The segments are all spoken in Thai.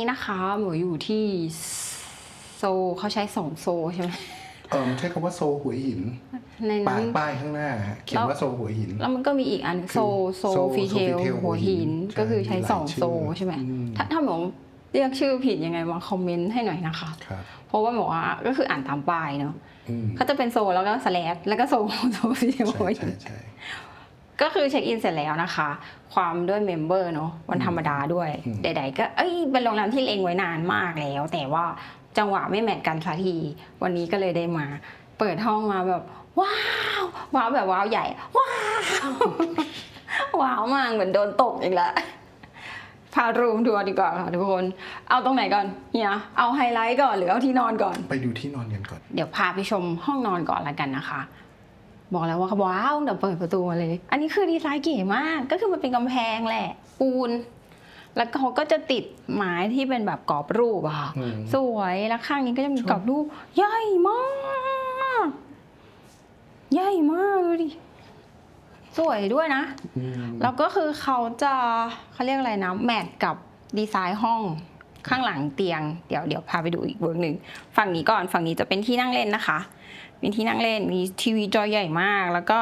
ตอนนี้นะคะหมูอยู่ที่โซลเขาใช้สองโซลใช่ไหมเออใช้คำว่าโซหัวหินในป้านั้ยนป้ายข้างหน้าฮะเขียนว่าโซหัวหิน แล้วมันก็มีอีกอันโซลโซลโซลฟีเทล Sofitel หัวหินใช่ก็คือใช้มีหลายสองชื่อโซลใช่ไหมอืม ถ้าถ้าหมูเรียกชื่อผิดยังไงมาคอมเมนต์ให้หน่อยนะคะ ครับเพราะว่าหมูว่าก็คืออ่านตามป้ายเนาะอืมเขาจะเป็นโซลแล้วก็สแลชแล้วก็โซลโซลฟีเทลใช่หัวหิใช่น ใช่ ก็คือเช็คอินเสร็จแล้วนะคะ ความด้วยเมมเบอร์เนาะวันธรรมดาด้วยอืมใด ๆ ก็เอ้ยเป็นโรงแรมที่เลงไว้นานมากแล้ว แต่ว่าจังหวะไม่แมทกันสักที วันนี้ก็เลยได้มา เปิดห้องมาแบบ ว้าวว้าวแบบว้าวใหญ่ ว้าวว้าวมากเหมือนโดนตกอีกแล้วพารูมทัวร์ดีกว่าค่ะทุกคน เอาตรงไหนก่อนเฮียเอาไฮไลท์ก่อนหรือเอาที่นอนก่อน ไปดูที่นอนกันก่อน เดี๋ยวพาไปชมห้องนอนก่อนละกันนะคะ บอกแล้วว่าว้าวเดี๋ยวเปิดประตูมาเลย อันนี้คือดีไซน์เก๋มาก ก็คือมันเป็นกำแพงแหละ ปูน แล้วเขาก็จะติดไม้ที่เป็นแบบกรอบรูปอะค่ะ อืม สวยแล้วข้างนี้ก็จะมีกรอบรูปใหญ่มากใหญ่มากดูดิ สวยด้วยนะ อืมแล้วก็คือเขาจะเขาเรียกอะไรนะแมทกับดีไซน์ห้องข้างหลังเตียง เดี๋ยวเดี๋ยวพาไปดูอีกเวิร์กหนึ่งฝั่งนี้ก่อนฝั่งนี้จะเป็นที่นั่งเล่นนะคะ เป็นที่นั่งเล่น มีทีวีจอใหญ่มาก แล้วก็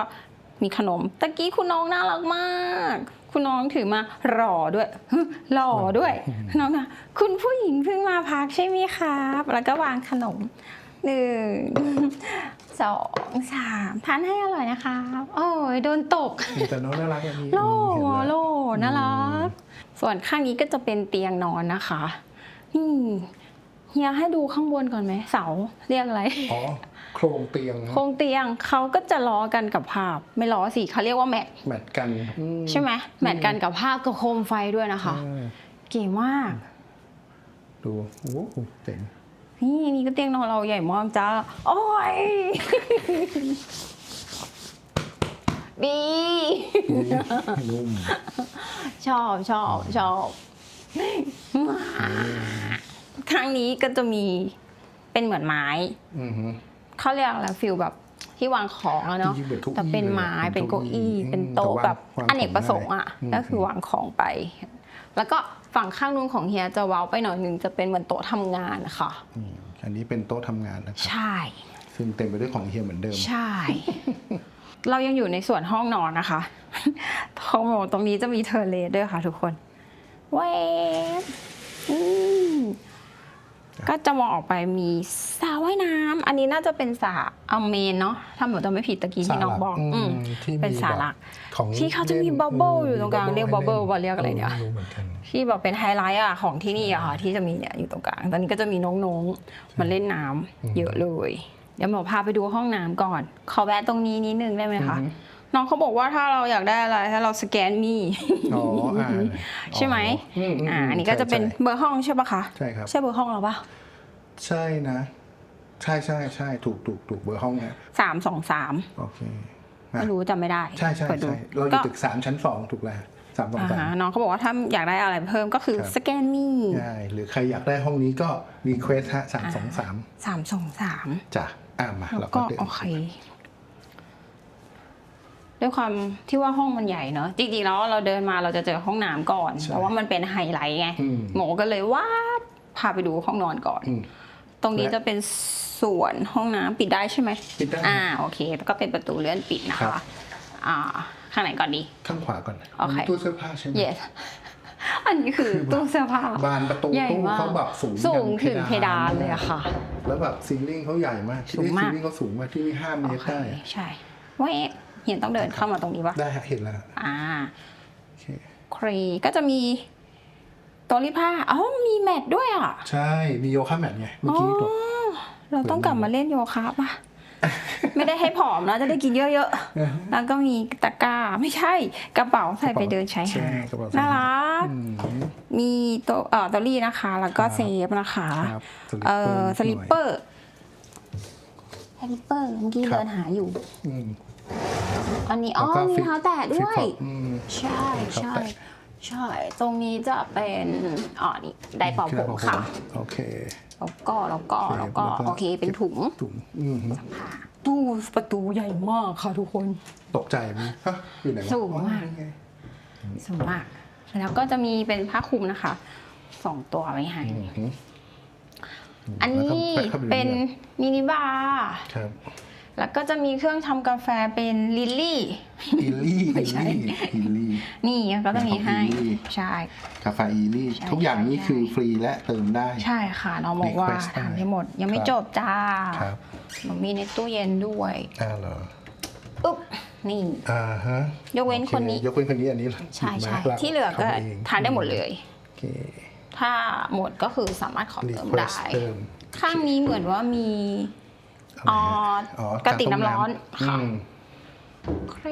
มีขนม ตะกี้คุณน้องน่ารักมาก คุณน้องถือมาหล่อด้วยฮึหล่อด้วยน้องนะคุณผู้หญิงเพิ่งมาพักใช่ไหมครับ แล้วก็วางขนมหนึ่งสองสามทานให้อร่อยนะคะโอ้ยโดนตกแต่น้องน่ารักอันนี้โล่เห็นแล้วโล่น่ารัก ส่วนข้างนี้ก็จะเป็นเตียงนอนนะคะนี่ เฮียให้ดูข้างบนก่อนไหมเสาเรียกอะไร อ๋อ โครงเตียงโครงเตียงเขาก็จะล้อกันกับภาพ ไม่ล้อสิเขาเรียกว่าแมทแมทกันอืใช่ไหมแมทกันกับภาพกับโคมไฟด้วยนะคะใช่เก๋มาก ดูโอ้โหเจ๋งนี่นี่ก็เตียงนอนเราใหญ่มากจ้าโอ้ย ดี นุ่มชอบชอบชอบ ข้างนี้ก็จะมีเป็นเหมือนไม้อือฮึเขาเรียกอะไรฟิลแบบที่วางของอะเนาะจริงๆเหมือนเก้าอี้แต่เป็นไม้เลยเป็นเก้าอี้เป็นเป็นเก้าอี้โต๊ะแต่วางแบบวางอเนกประสงค์อะของได้ก็คือวางของไป แล้วก็ฝั่งข้างนู้นของเฮียจะเว้าไปหน่อยหนึงจะเป็นเหมือนโต๊ะทำงานค่ะ อืมอันนี้เป็นโต๊ะทำงานนะครับ ใช่ ซึ่งเต็มไปด้วยของเฮียเหมือนเดิม ใช่ เรายังอยู่ในส่วนห้องนอนนะคะห้องนอนตรงนี้จะมีเทอร์เลสด้วยค่ะทุกคนเวฟอืม ก็จะมองออกไปมีสระว่ายน้ำอันนี้น่าจะเป็นสระอเมนเนาะถ้าหนูจะไม่ผิดตะกี้ที่น้องบอกอืมอืมที่มีเป็นสาระแบบของที่เขาจะมีล่น bubble อยู่ตรงกลางมีเรียก bubble ว่าเรียกอะไรเนี่ย ม่รู้เหมือนกัน ที่แบบเป็นไฮไลท์อะของที่นี่อะค่ะที่จะมีเนี่ยอยู่ตรงกลาง ตอนนี้ก็จะมีน้องๆมาเล่นน้ำเยอะเลย เดี๋ยวหมอพาไปดูห้องน้ำก่อน ขอแวะตรงนี้นิดนึงได้ไหมคะ อือฮึ น้องเขาบอกว่าถ้าเราอยากได้อะไรให้เราสแกนมีอ๋ออ่าใช่ไหมอืมมอ่าอันนี้ก็จะเป็นใช่เบอร์ห้องใช่ปะคะใช่ครับ ใช่เบอร์ห้องเราปะใช่นะ ใช่ใช่ใช่ถูกถูกถูกเบอร์ห้องนะสามสองสามโอเคไม่รู้จำไม่ได้ใช่ใช่เปิดดูใช่เราอก็ยู่ตึกสามชั้นสองถูกแล้วสามสองอ่าสาฮะม น้องเขาบอกว่าถ้าอยากได้อะไรเพิ่มก็คือครับ สแกนมีใช่หรือใครอยากได้ห้องนี้ก็รีเควสฮะสามสองสามสามสองสามจ้ะอ่ามาแล้เราวก็ก็เดินโอเค ด้วยความที่ว่าห้องมันใหญ่เนอะจริงๆแล้วเราเดินมาเราจะเจอห้องน้ำก่อนแต่ว่ามันเป็นไฮไลท์ไงอืม หมอก็เลยว่าบพาไปดูห้องนอนก่อน อืม ตรงนี้และจะเป็นส่วนห้องน้ำปิดได้ใช่ไหมปิดได้อ่าโอเคแล้วก็เป็นประตูเลื่อนปิดนะครัคะบ อ่าข้างไหนก่อนดี ข้างขวาก่อนโอเคตู้เสื้อผ้าใช่ไหม yes อันนี้คือตู้เสื้อผ้า บานประตูใหญ่ตู้มาก เขาแบบสูงสูงยัถึงเพดานเลยอะค่ะ แล้วแบบซีลิ่งเขาใหญ่มากสูงมาก ซีลิ่งเขาสูงมากที่นี่ห้าเมโอตรเคได้ใช่เว้ย เห็นต้องเดินเข้ามาตรงนี้ปะได้ฮะเห็นแล้วอ่าโอเคครีก็จะมีโต๊ะรีดผ้าอ๋อมีแมทด้วยอะ ใช่ มีโยคะแมทไงเมื่อกี้บอกเราต้องกลับมาเล่นโยคะป่ะ ไม่ได้ให้ผอมนะจะได้กินเยอะๆ แล้วก็มีตะกร้าไม่ใช่ กระเป๋าใส่ไปเดินใช้หาดกระเป๋น่ารักอืมมีโต๊ะเอ่อเตอรี่นะคะ แล้วก็ครับเซฟนะคะครับเอ่อสหน่ยลิปเปอร์สลิปเปอร์เมื่อกี้ครับเดินหาอยู่ อืมอันนี้อ๋อแล้วก็มีฟิตเท้าแตะด้วย ฟิตท็อปอืม ใช่เท้าใช่แตะใช่ ตรงนี้จะเป็นอ๋อนี่ไดร์เป่าผมค่ะ โอเคแล้วก็แล้วก็โอเคแล้วก็แล้วก็โอเคเป็นถุงถุงอืมค่ะตู้ประตูใหญ่มากค่ะทุกคน ตกใจมั้ยฮะอยู่ไหนวะสูงมาก อ๋อนี่ไงสูงมาก แล้วก็จะมีเป็นผ้าคลุมนะคะสองตัวไว้ให้ อือฮึอันนี้แล้วก็แปะเข้าไปเป็นรื่อยมินิบาร์ๆครับ แล้วก็จะมีเครื่องทำกาแฟเป็นลิลลี่ อีลี่ไม่อีใช่ลี่อีลี่ นี่ก็จะมีให้เป็นของ Lily ใช่ กาแฟอีลี่ ใช่ทุกอย่างนี้ใช่ คือฟรีและเติมได้ ใช่ค่ะน้องบอกว่า Request ได้ทำให้หมด ยังไม่ครับ จบจ้าครับมันมีในตู้เย็นด้วยอ่าเหรออุ๊บนี่ อ่าฮะยกเว้นโอคนนี้ยกเว้นคนนี้อันนี้ใช่หยิบใช่มาราที่เหลือก็ทำงทานได้หมดเลย โอเคถ้าหมดก็คือสามารถขอรีเติมเควได้ สเติมข้างนี้เหมือนว่ามี อะไรอ๋อฮะอ๋อกระติกน้ำร้อนอืค่ะมเคร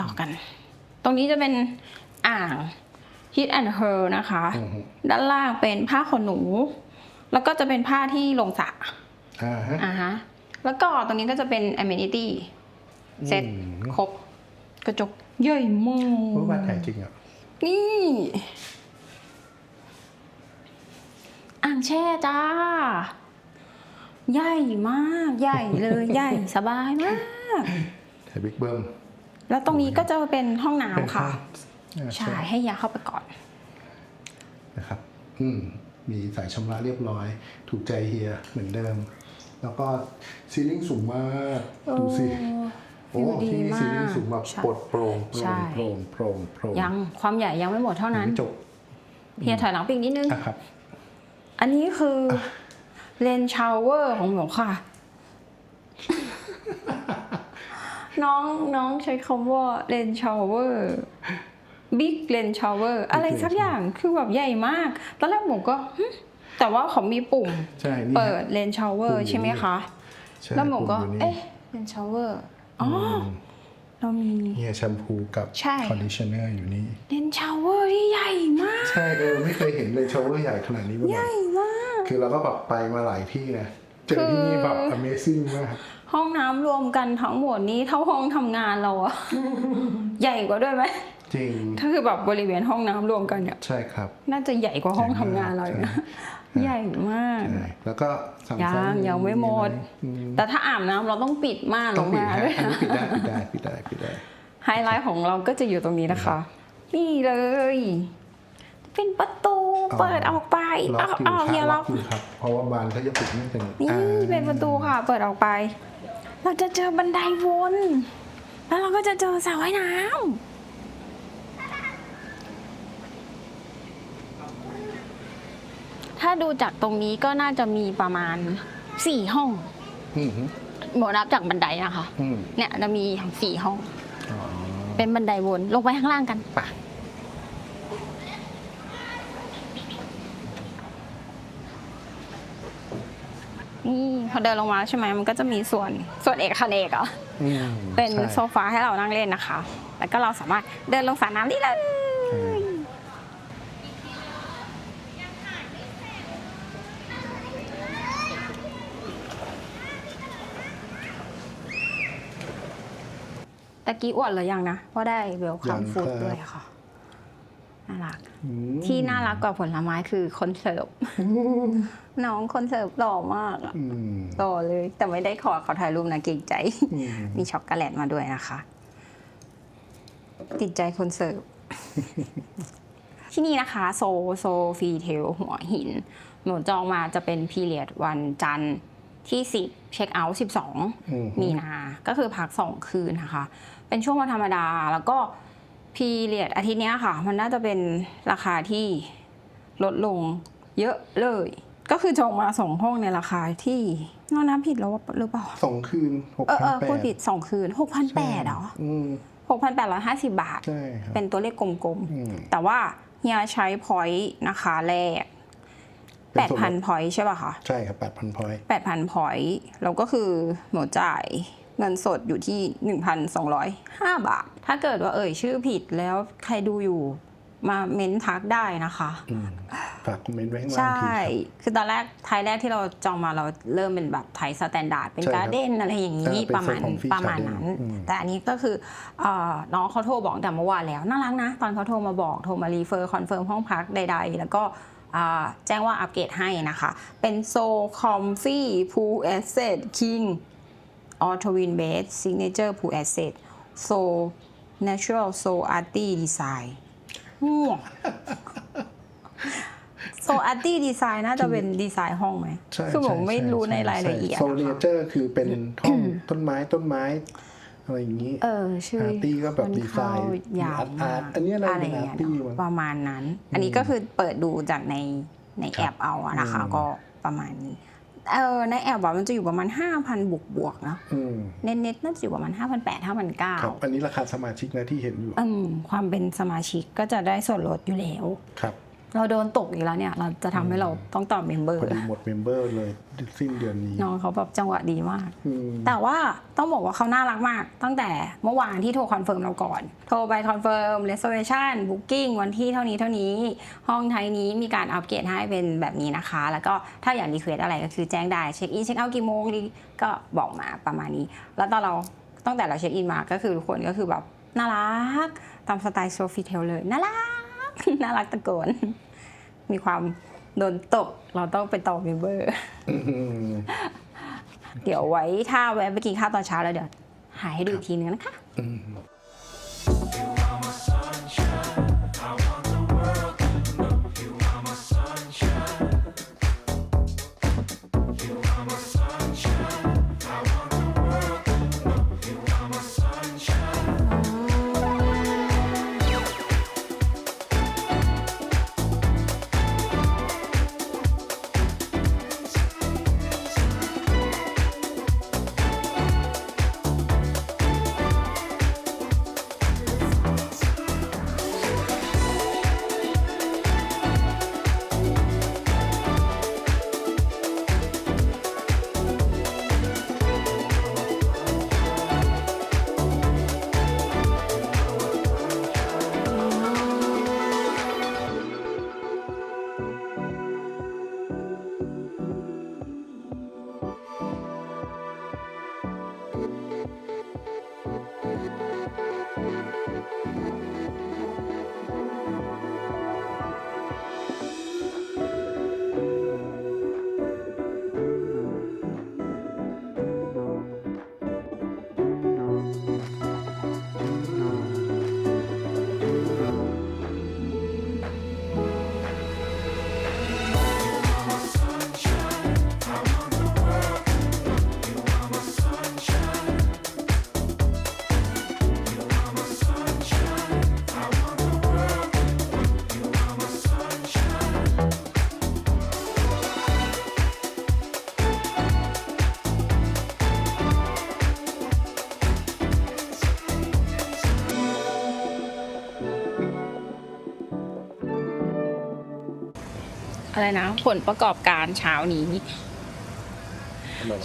ต่อกัน ตรงนี้จะเป็นอ่าง Hit and Her นะคะอือฮึด้านล่างเป็นผ้าขนหนู แล้วก็จะเป็นผ้าที่ลงสระอ่าฮะอ่าฮะแล้วก็ตรงนี้ก็จะเป็น amenity เซ็ตอืมครบ กระจกใหญ่มาเพราะว่ากกถ่ายจริงอะ นี่ อ่างแช่จ้า ใหญ่มากใหญ่เลยใหญ่สบายมากถ่ายบิ๊กเบิ้มแล้วตรงนี้ก็จะเป็นห้องเป็นน้ำค่ะอ่าใช่ให้ยาเข้าไปก่อนนะครับ อืมมีสายชำระเรียบร้อย ถูกใจเฮียเหมือนเดิม แล้วก็ซีลิ่งสูงมากดูสิโอ้วิวดีที่นี่มากซีลิ่งสูงแบบใช่ปลดโปร่งโปใช่ร่งโปร่งโปร่งโปร่งยังความใหญ่ยังไม่หมดเท่านั้นไม่จบเฮียถอยหลังไปอีกนิดนึงอะครับอันนี้คือ เลนชาวเวอร์ของหนูค่ะ น้องน้องใช้คำว่าเลนชาวเวอร์บิ๊กเลนชาวเวอร์อะไรสักอย่างคือแบบใหญ่มาก ตอนแรกผมก็หึแต่ว่าเขามีปุ่มใช่นี่เปิดฮะเลนชาวเวอปุ่ร์มอยู่ใช่ไหมนี่คะใช่แล้วผมก็ปุ่มอยู่นี่เอ๊ะเลนชาวเวอร์อ๋ออเรามีเนี่ยแชมพูกับใช่คอนดิชเนอร์อยู่นี่เลนชาวเวอร์ที่ใหญ่มาก ใช่เออไม่เคยเห็นเลยชาวเวอร์ใหญ่ขนาดนี้มาใหก่อญ่นมาก คือเราก็แบบไปมาหลายที่นะ เจอที่นี่แบบ Amazing มาก ห้องน้ำรวมกันทั้งหมดนี้เท่าห้องทำงานเราอะ ใหญ่กว่าด้วยไหมจริงถ้าคือแบบบริเวณห้องน้ำรวมกันเนี่ยใช่ครับ น่าจะใหญ่กว่าห้องทำงานเราอีกนะใหญ่มากใช่แล้วก็สั่งยัซ้งยังไม่หมดอืมแต่ถ้าอาบน้ำเราต้องปิดม่านลต้องงปิดมาฮะด้วยอันนะนี้ปิดได้ปิดได้ปิดได้ปิดได้ไฮไลท์ของเราก็จะอยู่ตรงนี้นะคะ นี่เลย เป็นประตูเปิดออกไปล็อกอ้าวอยู่อ้าวคเฮียรับล็ล็ออกกอยู่ครับ เพราะว่าบานเขาจะปิดไม่สนิทนี่อ่าเป็นประตูค่ะ เปิดออกไป เราจะเจอบันไดวน แล้วเราก็จะเจอสระว่ายน้ำถ้าดูจากตรงนี้ก็น่าจะมีประมาณสี่ห้องอืมฮึหมดนับจากบันไดนะคะอืมเนี่ยจะมีสี่ห้องอ๋อเป็นบันไดวน ลงไปข้างล่างกันไป นี่พอเดินลงมาใช่ไหมมันก็จะมีส่วนส่วนเอกคเนกเหรออืมเป็นใช่โซฟาให้เรานั่งเล่นนะคะ แล้วก็เราสามารถเดินลงสระน้ำได้เลยใช่ตะกี้อวดหรือยังนะว่าได้เวลคัยัมงฟู้ดครับด้วยค่ะ น่ารักอืมที่น่ารักกว่าผลไม้คือคนเสิร์ฟน้องคนเสิร์ฟหล่อมากอะอืมหล่อเลย แต่ไม่ได้ขอเขาถ่ายรูปนะเกรงใจอืมมีช็อกโกแลตมาด้วยนะคะ ติดใจคนเสิร์ฟที่นี่นะคะ โซโซฟีเทลหัวหิน หนูจองมาจะเป็นพีเรียดวันจันทร์ที่ 10 เช็คเอาท์อืม12 มีนา ก็คือพัก 2 คืนนะคะ เป็นช่วงวันธรรมดาแล้วก็ พีเรียดอาทิตย์เนี้ยค่ะ มันน่าจะเป็นราคาที่ลดลงเยอะเลย ก็คือจองมาสองห้องในราคาที่นอน้ำผิดแล้วว่าหรือเปล่าสองคืนหกเออพัเอนอแปพูดดผิดสองคืนหกพันแปดเหรออืมหกพันแปดร้อยห้าสิบาทใช่ครับเป็นตัวเลขกลมอืมๆ แต่ว่าเฮียใช้พอยต์นะคะแรกเป็แปนดส่วนลพันดพอยต์ใช่ป่ะคะ ใช่ครับแปดพันพอยแปดพันพอยต์เราก็คือหนูจ่าย เงินสดอยู่ที่หนึ่งพันสองร้อยห้าบาท ถ้าเกิดว่าเอ่ยชื่อผิดแล้วใครดูอยู่มาเม้นทักได้นะคะฝากคอมเมนต์ไว้ข้างล่างใช่ทีครับคือตอนแรกไทยแรกที่เราจองมาเราเริ่มเป็นแบบไทยสแตนดาร์ดเป็นใช่ครับการ์เด้นอะไรอย่างนี้เออเป็นประมาณ First Coffee ประมาณ Garden นั้นอืมแต่อันนี้ก็คือเอ่อน้องเขาโทรบอกแต่เมื่อวานแล้วน่ารักนะ ตอนเขาโทรมาบอกโทรมารีเฟอร์คอนเฟิร์มห้องพักใด ๆ แล้วก็อ่าแจ้งว่าอัปเกรดให้นะคะ เป็นโซคอมฟี่พูลแอสเซทคิง ออทวินเบสซิกเนเจอร์พูลแอสเซทโซ natural so arty design ม่วงโซอาร์ตี้ดีไซน์น่าจะเป็นดีไซน์ห้องไหมใช่คือผมไม่ใช่รู้ในช่รายละเอียดโซเนอะเจอร์คือเป็นห้องต้นไม้ต้นไม้ อะไรอย่างนี้ เออชื่ออาร์ตี้ก็แบบมันดีไซน์เข้ายาวอาร์ตมาอาร์กตอันนี้อะไรอะไรเป็นเงี้ยอาร์ตี้เนอะมั้งประมาณนั้น อันนี้ก็คือเปิดดูจากในในครัแอบปเอาอะนะคะอืมก็ประมาณนี้ เออในแอปอะมันจะอยู่ประมาณ 5,000 บวกบวกๆเนาะอืมเน็ตเน็ตน่าจะอยู่ประมาณ 5,800 ครับ5,900อันนี้ราคาสมาชิกนะที่เห็นอยู่อืมความเป็นสมาชิกก็จะได้ส่วนลดอยู่แล้ว ครับ เราโดนตกอีกแล้วเนี่ยเราจะทำให้เราต้องตอบเมมเบอร์พอดีหมดเมมเบอร์เลยสิ้นเดือนนี้น้องเขาแบบจังหวะดีมาก อืมแต่ว่าต้องบอกว่าเขาน่ารักมาก ตั้งแต่เมื่อวานที่โทรคอนเฟิร์มเราก่อน โทรไปคอนเฟิร์ม reservation booking วันที่เท่านี้เท่านี้ ห้องไทยนี้มีการอัปเกรดให้เป็นแบบนี้นะคะ แล้วก็ถ้าอยากรีเควสอะไรก็คือแจ้งได้เช็คอินเช็คเอาท์กี่โมงดีก็บอกมาประมาณนี้ แล้วตอนเราตั้งแต่เราเช็คอินมาก็คือทุกคนก็คือแบบน่ารักตามสไตล์โซฟีเทลเลยน่ารัก น่ารักตะโกน มีความโดนตก เราต้องไปต่อเมมเบอร์อืมเดี๋ยวไว้ถ้าแวะไปกินข้าวตอนเช้าแล้วเดี๋ยวหายให้ดูอีกทีนึงนะคะ อืมอะไรนะ ผลประกอบการเช้านี้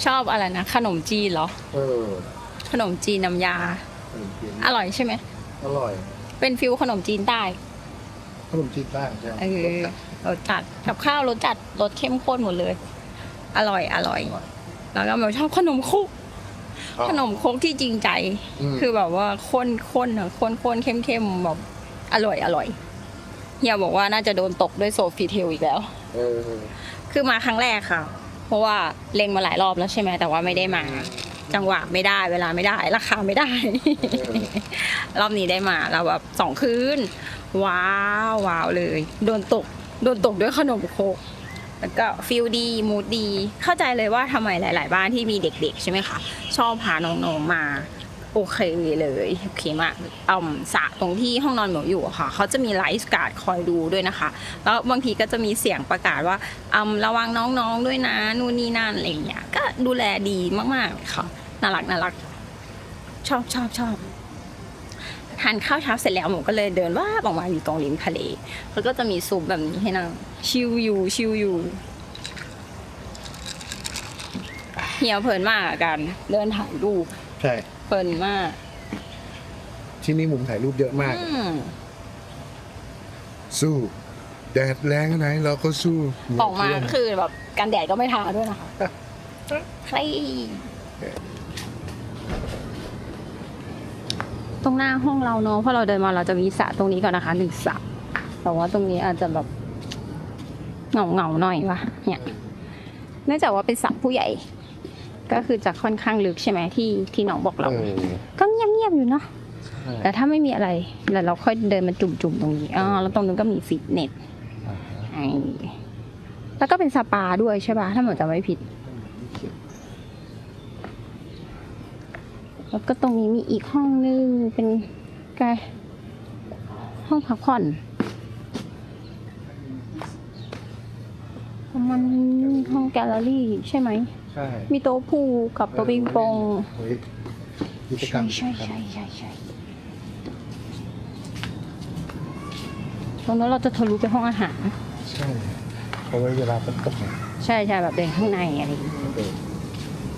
ชอบอะไรนะ ขนมจีนเหรอ เออขนมจีนน้ำยา ขนมจีนอร่อยใช่ไหม อร่อย เป็นฟิลขนมจีนใต้ขนมจีนบ้างใช่ไหมเออรสจัดกับข้าวรสจัดรสเข้มข้นหมดเลย อร่อยอร่อย แล้วก็แบบชอบขนมคุก ขนมครกที่จริงใจมคือแบบว่าข้นข้นอะข้นข้นเข้มเข้มแบบอร่อยอร่อยเฮียบอกว่าน่าจะโดนตกด้วยโซฟีเทลอีกแล้ว เออคือมาครั้งแรกค่ะ เพราะว่าเล็งมาหลายรอบแล้วใช่ไหมแต่ว่าไม่ได้มา จังหวะไม่ได้เวลาไม่ได้ ราคาไม่ได้ รอบนี้ได้มาเราแบบสองคืนว้าวว้าวเลย โดนตกโดนตกด้วยขนมโคกแล้วก็ฟิลดีมูดดี เข้าใจเลยว่าทำไมหลาย ๆ บ้านที่มีเด็ก ๆ ใช่ไหมคะ ชอบพาน้อง ๆ มา โอเคเลยโอเคมากอ่าสระตรงที่ห้องนอนหนูอยู่ค่ะเขาจะมีไลฟ์การ์ดคอยดูด้วยนะคะ แล้วบางทีก็จะมีเสียงประกาศว่าอ่าระวังน้องๆด้วยนะนู่นนี่นั่นอะไรอย่างเงี้ยก็ดูแลดีมากๆค่ะน่ารักน่ารักชอบชอบชอบทานข้าวเช้าเสร็จแล้วหนูก็เลยเดินว่าบออกมาอยู่ตรงริมทะเลแล้วก็จะมีซุปแบบนี้ให้นั่งชิลอยู่ชิลอยู่เหี่ยวเพลินมากอะกันเดินถ่ายรูปใช่ เพลินมากที่นี่มุมถ่ายรูปเยอะมาก อืมสู้ แดดแรงไหนเราก็สู้ออกมาก็คือแบบกันแดดก็ไม่ทาด้วยนะคะใครตรงหน้าห้องเราเนาะเพราะเราเดินมาเราจะมีสระตรงนี้ก่อนนะคะหนึ่งสระแต่ว่าตรงนี้อาจจะแบบเหงาเงาๆหน่อยวะเนี่ยเนื่องจากว่าเป็นสระผู้ใหญ่ ก็คือจะค่อนข้างลึกใช่ไหมที่ที่น้องบอกเราเออก็เงียบๆอยู่เนาะใช่แต่ถ้าไม่มีอะไรแล้วเราค่อยเดินมาจุ่มๆตรงนี้อ๋อแล้วตรงนู้นก็มีฟิตเนสอ่าฮะแล้วก็เป็นสปาด้วยใช่ป่ะถ้าเหมือนจะไม่ผิด แล้วก็ตรงนี้มีอีกห้องนึงเป็นไงห้องพักผ่อน มันห้องแกลเลอรี่ใช่ไหม ใช่มีโต๊ะพูลกับโต๊ะปิงปอง เฮ้ยกิจกรใช่รมใช่ใช่ใช่ใช่ตรงนั้นเราจะทะลุไปห้องอาหาร ใช่เอาไว้เวลาฝนตกเนี่ยใช่ใช่แบบเดินข้างในอะไรอย่างเงี้ยเออ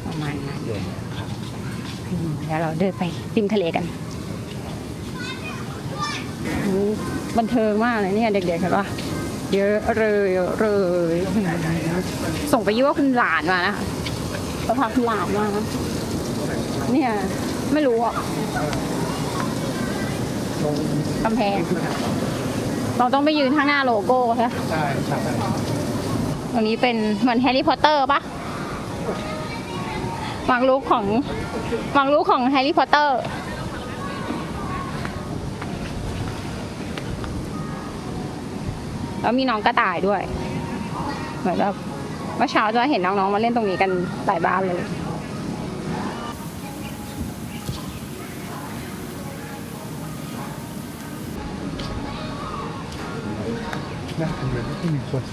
ประมาณนั้นเดี๋ยวครับอืมแล้วเราเดินไปริมทะเลกันอืมบันเทิงมากเลยเนี่ยเด็กๆเห็นปะ เยอะเลยเลยส่งไปยี่ว่าคุณหลานมานะคะก็พาคุณหลานมาเนี่ยไม่รู้อะกำแพง เราต้องไปยืนข้างหน้าโลโก้ใช่ไหมใช่ตรงนี้เป็นเหมือนแฮร์รี่พอตเตอร์ปะมังลุกของมังลุกของแฮร์รี่พอตเตอร์ แล้วมีน้องกระต่ายด้วย เหมือนแบบเมื่อเช้าจะเห็นน้องๆมาเล่นตรงนี้กันหลายบ้านเลยนะทำไมไม่มีคน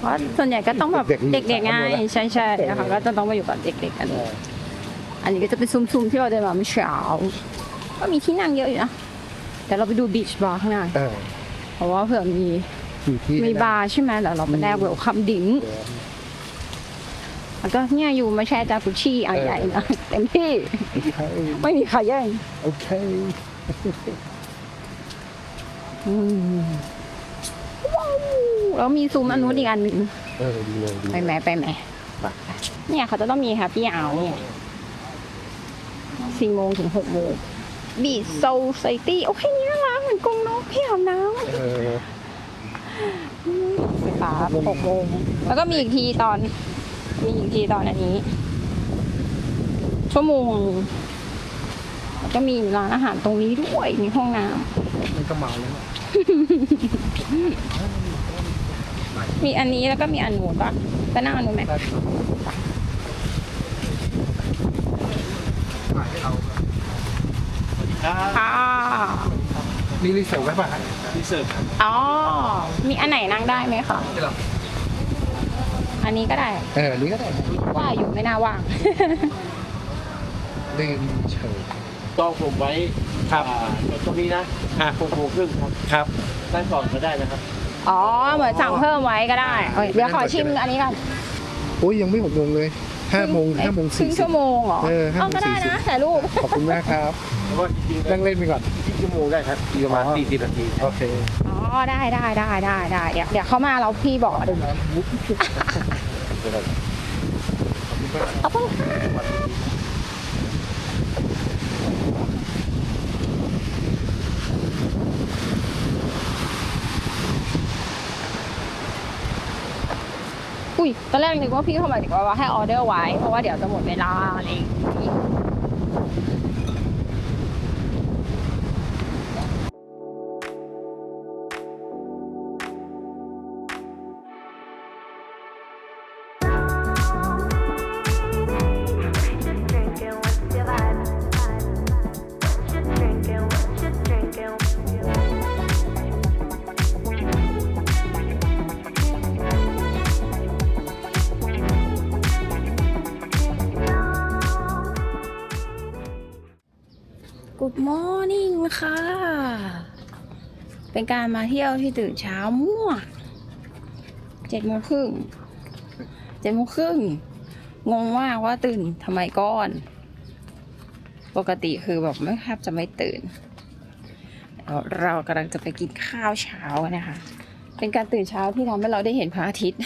เพราะส่วนใหญ่ก็ต้องแบบเด็เด็กกๆอยู่ๆไงสามคนนะใช่ใช่ๆนะคะก็จะต้องมาอยู่กับเด็กๆกัน อันนี้ก็จะเป็นซุ้มๆที่เราเดินมาเมื่อเช้า ก็มีที่นั่งเยอะอยู่นะแต่เราไปดูบีชบาร์ข้างหน้าเออเพราะว่าเผื่อมี อยู่ที่มีบาร์ใช่ไหมแต่เราไปแลกเวลคัมดิ้งแล้วก็เนี่ยอยู่มาแชร์จากุชี่อะใหญ่นะเต็มที่โอเคไม่มีใครแย่งโอเคอืมว้าวแล้วมีซุ้มอันนู้นอีกอันหนึ่งเออดีเลยดีไปไหมไปไหมไปเนี่ยเขาจะต้องมีแฮปปี้เอาเนี่ยสี่โมงถึงหกโมงบีชโซไซตี้ โอเคนี่น่ารักเหมือนกรงนกพี่อาบน้ำเออ ไฟฟ้าหกโมงแล้วก็มีอีกทีตอน มีอีกทีตอนอันนี้ ชั่วโมงแล้วก็มีร้านอาหารตรงนี้ด้วย มีห้องน้มันก็เมาแล้วอะำมีอันนี้แล้วก็มีอันนู้นปะไปนั่งอันนู้นไหมค่ะนี่รีเสิร์ฟไว้ป่ะ รีเสิร์ฟครับอ๋อ มีอันไหนนั่งได้ไหมคะอันนี้ก็ได้ เออนี่ก็ได้ว่าอยู่ไม่น่าว่างเล่นเฉยจองผมไว้ครับอ่าเดี๋ยวตรงนี้นะอะหกโมงครึ่งครับครับได้ก่อนก็ได้นะครับ อ๋อ เหมือนสั่งเพิ่มไว้ก็ได้เอ้ยเดี๋ยวขอชิมอันนี้ก่อน โอ้ยยังไม่หกโมงเลย ห้าโมงห้าโมงครึ่สี่งสิชั่บ วโมงเหรอเออห้าโมงก็ได้สี่สิบนะถ่ายรูป ขอบคุณมากครับแล้วก็จริงๆนั่งเล่นไปก่อนที่ชั่วโมงได้ครับอีกประมาณอ๋อสี่สิบนาทีโอเคอ๋อ ได้ได้ได้ได้ได้เดี๋ยวเดี๋ยวเข้ามาแล้วพี่บอกดึงเอาไปอุ้ อุ้ยตอนแรกนึกว่าพี่เข้ามาถึงว่าให้ออเดอร์ไว้ เพราะว่าเดี๋ยวจะหมดเวลาอะไรอย่างงี้ เป็นการมาเที่ยวที่ตื่นเช้ามั่วเจ็ดโมงครึ่งเจ็ดโมงครึ่งงงมากว่าตื่นทำไมก่อน ปกติคือแบบไม่แทบจะไม่ตื่น เรากำลังจะไปกินข้าวเช้านะคะ เป็นการตื่นเช้าที่ทำให้เราได้เห็นพระอาทิตย์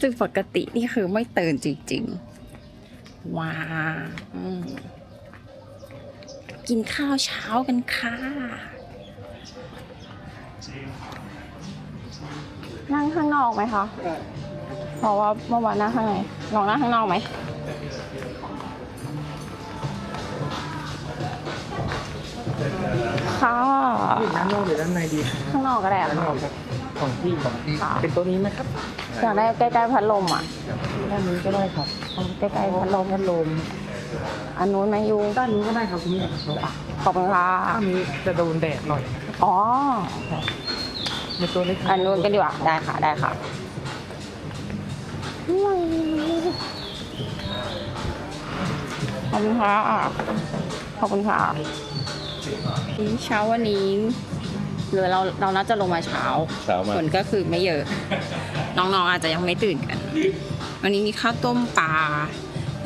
ซึ่งปกตินี่คือไม่ตื่นจริงๆ ว้าวกินข้าวเช้ากันค่ะ นั่งข้างนอกไหมคะเพราะว่าเมื่อวานนั่งข้างในลองนั่งข้างนอกไหมค่ะด้านนอกหรือด้านในดีข้างนอกก็ได้ด้านนค่ะอกครับของที่ของที่เป็นตัวนี้ไหมครับอยากได้ใกล้ๆพัดลมอะด้านนี้ก็ได้ครับใกล้ๆพัดลมพัดลมอันนู้นไหมยูด้านนี้ก็ได้ครับคุณแม่ขอบคุณค่ะด้านนี้จะโดนแดดหน่อย อ๋อในตัวเล็กอันนู้นกันดีกว่าได้ค่ะได้ค่ะขอบคุณค่ะขอบคุณค่ะเช้าวันนี้หรือเราเราน่าจะลงมาเช้าเช้ามาฝนก็คือไม่เยอะ น้องๆอาจจะยังไม่ตื่นกัน วันนี้มีข้าวต้มปลา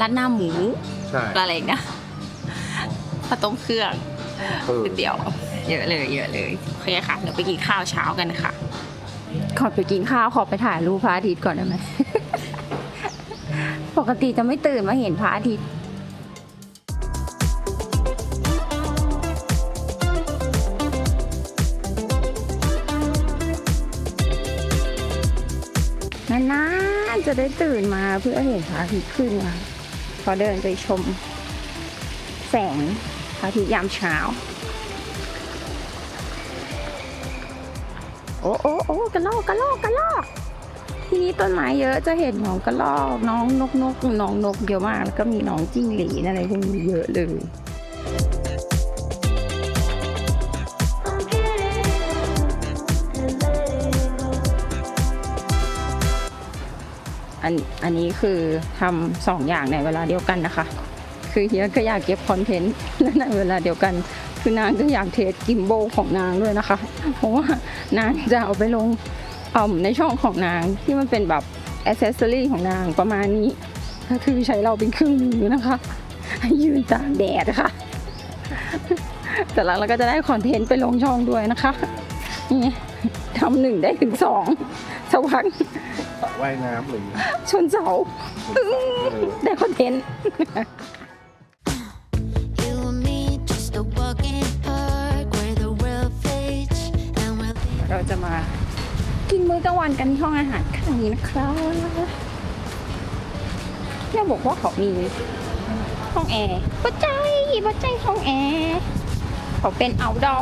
ราดหน้าหมูใช่ปลาอะไรอีกนะข้าวต้มเครื่องเออก๋วยเตี๋ยว เยอะเลยเยอะเลยโอเคค่ะเดี๋ยวไปกินข้าวเช้ากันค่ะขอไปกินข้าวขอไปถ่ายรูปพระอาทิตย์ก่อนได้ไหม ปกติจะไม่ตื่นมาเห็นพระอาทิตย์นานๆจะได้ตื่นมาเพื่อเห็นพระอาทิตย์ขึ้นมาพอเดินไปชม แสงพระอาทิตย์ยามเช้า โอ้โอ้โอ้กระลอกกระลอกกระลอก ที่นี่ต้นไม้เยอะจะเห็นน้องกระลอกน้องนกนกน้องนกเยอะมากแล้วก็มีน้องจิ้งหรีดอะไรพวกนี้เยอะเลยอันอันนี้คือทำสองอย่างในเวลาเดียวกันนะคะ คือเฮียก็อยากเก็บคอนเทนต์และในเวลาเดียวกัน คือนางก็อยากเทสกิมโบของนางด้วยนะคะ เพราะว่านางจะเอาไปลงเอ่อในช่องของนางที่มันเป็นแบบอ c เซสซอรี่ของนางประมาณนี้ ก็คือใช้เราเป็นเครื่องมือนะคะให้ยืนตากแดดค่ะแต่แล้วเราก็จะได้คอนเทนต์ไปลงช่องด้วยนะคะนี่ทำหนึ่งได้ถึงสองสักพักสระว่ายน้ำหรือชนเสาตึ้งได้คอนเทนต์ เราจะมากินมื้อกลางวันกันที่ห้องอาหารข้างนี้นะครับเนี่ยบอกว่าเขามีห้องแอร์ปัจจัยปัจจัยห้องแอร์เขาเป็นเอาดอ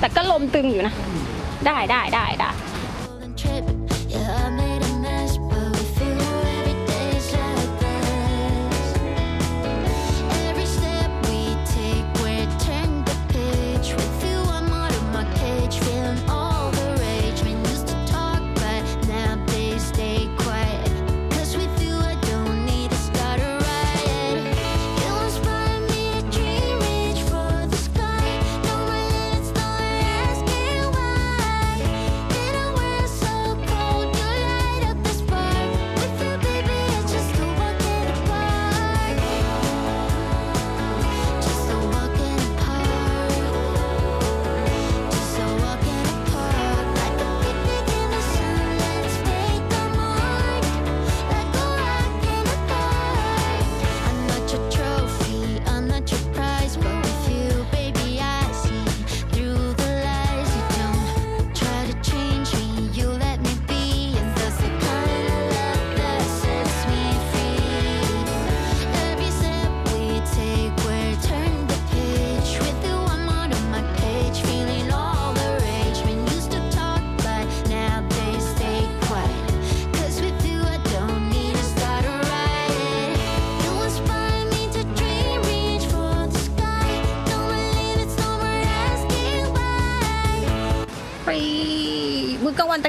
แต่ก็ลมตึงอยู่นะ ได้ได้ได้ได้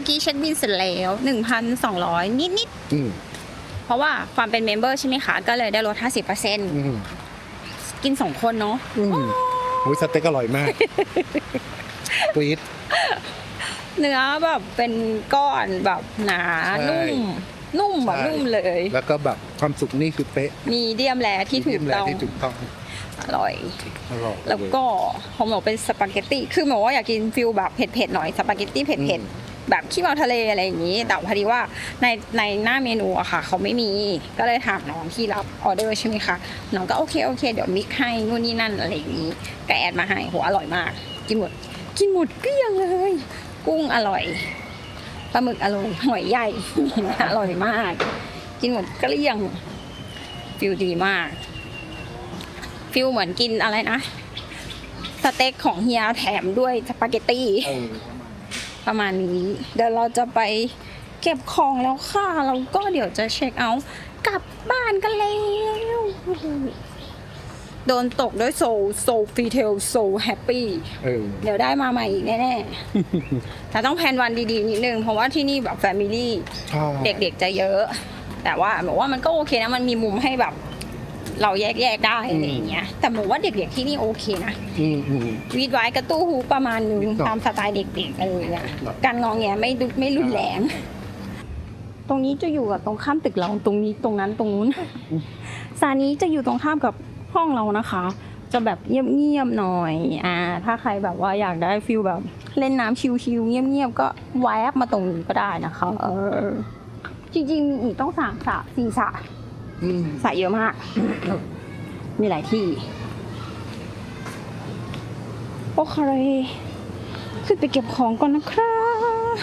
อกลางวันตะกี้เช็คบินเสร็จแล้ว 1,200 นิดนิดอืมๆเพราะว่าความเป็นเมมเบอร์ใช่ไหมคะ ก็เลยได้ลด 50%อืมกิน 2 คนเนาะอืมโอ้ยสเต็กอร่อยมากกรี๊ด เนื้อแบบเป็นก้อนแบบหนาใช่นุ่ม นุ่มแบบใช่ นุ่มเลย แล้วก็แบบความสุขนี่คือเป๊ะมีเดียมแลที่ถูกแหละต้องที่ถูกต้องอร่อย อร่อยแล้วก็ของหนูเป็นสปาเกตตี้ คือหนูว่าอยากกินฟิลแบบเผ็ดๆหน่อยสปาเกตตี้เผ็ดๆ แบบขี้เมาทะเลอะไรอย่างนี้ แต่พอดีว่าในในหน้าเมนูอะค่ะ เขาไม่มีก็เลยถามน้องที่รับออเดอร์ใช่ไหมคะน้องก็โอเคโอเค เดี๋ยวมิกให้นู่นนี่นั่นอะไรอย่างนี้ก็แอดมาให้โหอร่อยมาก กินหมดกินหมดเกลี้ยงเลย กุ้งอร่อยปลาหมึกอร่อยหอยใหญ่ อร่อยมาก กินหมดเกลี้ยงฟิลดีมากฟิลเหมือนกินอะไรนะ สเต็กของเฮียแถมด้วยสปาเกตตี้ ประมาณนี้ เดี๋ยวเราจะไปเก็บของแล้วค่ะแล้วก็เดี๋ยวจะเช็คเอาท์กลับบ้านกันแล้ว โดนตกด้วยโซโซฟีเทลโซแฮปปี้เออ เดี๋ยวได้มาใหม่อีกแน่ๆแต่ต้องแพลนวันดีๆนิดนึง เพราะว่าที่นี่แบบแฟมิลี่ใช่เด็กๆจะเยอะ แต่ว่าบอกว่ามันก็โอเคนะ มันมีมุมให้แบบ เราแยกๆได้อะไรอย่างเงี้ยแต่บอกว่าเด็กๆที่นี่โอเคนะอืมอืม วีดไว้กระตู้หูประมาณนึงนิดหน่อยตามสไตล์เด็กๆเลยนะหน่อยการงองแงไม่ดุไม่รุนแรง ตรงนี้จะอยู่กับตรงข้ามตึกเราตรงนี้ตรงนั้นตรงนู้นซานี้จะอยู่ตรงข้ามกับห้องเรานะคะ จะแบบเงียบๆหน่อยอ่าถ้าใครแบบว่าอยากได้ฟิลแบบ เล่นน้ำชิลๆเงียบๆก็แวบมาตรงนี้ก็ได้นะคะ เออจริงๆมีอีกต้องสามสระสี่สระอืม สระเยอะมาก มีหลายที่ โอเค ขึ้นไปเก็บของก่อนนะครับ